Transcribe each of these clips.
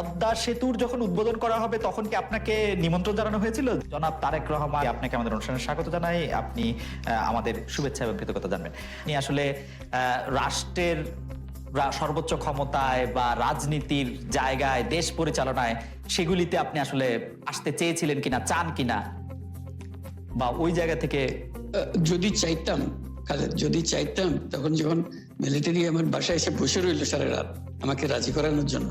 পদ্মা সেতুর যখন উদ্বোধন করা হবে, তখন কি আপনাকে নিমন্ত্রণ জানানো হয়েছিল? জনাব তারেক রহমান, আপনাকে আমাদের অনুষ্ঠানে স্বাগত জানাই। আপনি আমাদের শুভেচ্ছা এবং কৃতজ্ঞতা জানবেন। আপনি আসলে রাষ্ট্রের সর্বোচ্চ ক্ষমতায় বা রাজনীতির জায়গায়, দেশ পরিচালনায় সেগুলিতে আপনি আসলে আসতে চেয়েছিলেন কিনা, চান কিনা? বা ওই জায়গা থেকে যদি চাইতাম যদি চাইতাম, তখন যখন মিলিটারি আমার বাসায় এসে বসে রইল সারা রাত, আমাকে রাজি করানোর জন্য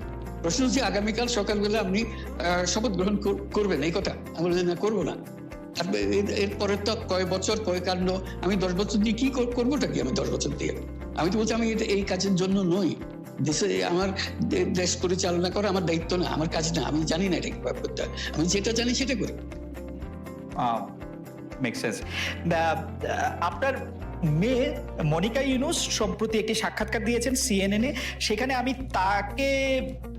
প্রশ্ন হচ্ছে আগামীকাল সকালবেলা আপনি শপথ গ্রহণ করবেন, এই কথা। আমি বলছি না, করব না। এরপরে তো কয় বছর, কয় কাণ্ড, আমি দশ বছর দিয়ে কি কর- করবোটা কি আমি দশ বছর দিয়ে? আমি তো বলছি, আমি এই কাজের জন্য নই। দেশে আমার দেশ পরিচালনা করা আমার দায়িত্ব না, আমার কাজ না। আমি জানি না এটা কীভাবে করতে হয়। আমি যেটা জানি সেটা করি। আপনার মেয়ে মনিকা ইউনুস সম্প্রতি একটি সাক্ষাৎকার দিয়েছেন সিএনএন সেখানে আমি তাকে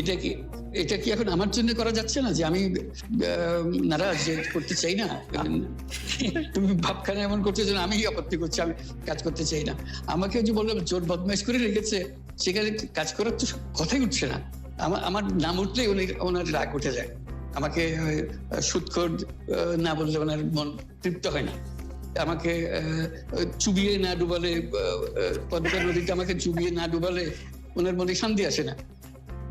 এটা কি এটা কি এখন আমার জন্য করা যাচ্ছে না যে আমি নারাজ করতে চাই না? তুমি ভাবখানে এমন করছ যে আমি আপত্তি করছি, আমি কাজ করতে চাই না। আমাকে যে বললাম চোর বদমাইশ করে রেখেছে, সেখানে কাজ করার তো কথাই উঠছে না। আমার আমার নাম উঠলেই উনি, ওনার রাগ উঠে যায়। আমাকে সুৎখোর না বললে ওনার মন তৃপ্ত হয় না। আমাকে চুবিয়ে না ডুবালে পদ্মা নদীতে আমাকে চুবিয়ে না ডুবালে ওনার মনে শান্তি আসে না।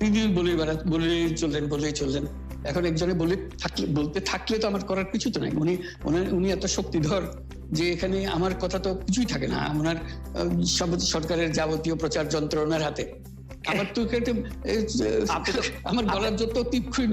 তিনি বলে বেড়া বলে চললেন বলেই চললেন। এখন একজনে বলে থাকলে বলতে থাকলে তো আমার করার কিছু তো নাই। উনি ওনার উনি এত শক্তিধর যে এখানে আমার কথা তো কিছুই থাকে না। ওনার সব সরকারের যাবতীয় প্রচার যন্ত্র ওনার হাতে। আমার তো আমার গলার যত তীক্ষ্ণ।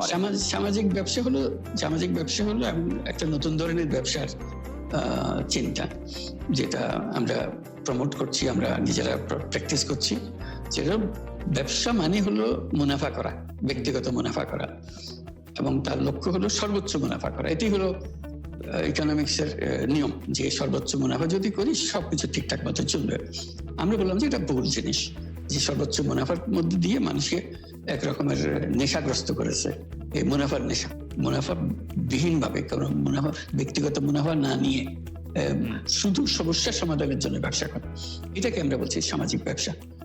সামাজ- সামাজিক ব্যবসা হলো, সামাজিক ব্যবসা হলো একটা নতুন ধরনের ব্যবসার চিন্তা, যেটা আমরা প্রমোট করছি, আমরা নিজেরা প্র্যাকটিস করছি। যেটা ব্যবসা মানে হলো মুনাফা করা, ব্যক্তিগত মুনাফা করা। এবং তার লক্ষ্য হলো সর্বোচ্চ মুনাফা করা। এটি হলো ইকোনমিক্স এর নিয়ম, যে সর্বোচ্চ মুনাফা যদি করি, সবকিছু ঠিকঠাক মতো চলবে। আমরা বললাম যে এটা ভুল জিনিস। যে সর্বোচ্চ মুনাফার মধ্যে দিয়ে মানুষকে এক রকমের নেশাগ্রস্ত করেছে। এই মুনাফার নেশা, মুনাফা বিহীন ভাবে কারণ মুনাফা, ব্যক্তিগত মুনাফা না নিয়ে শুধু সমস্যা সমাধানের জন্য ব্যবসা করা। এটাকে আমরা বলছি সামাজিক ব্যবসা।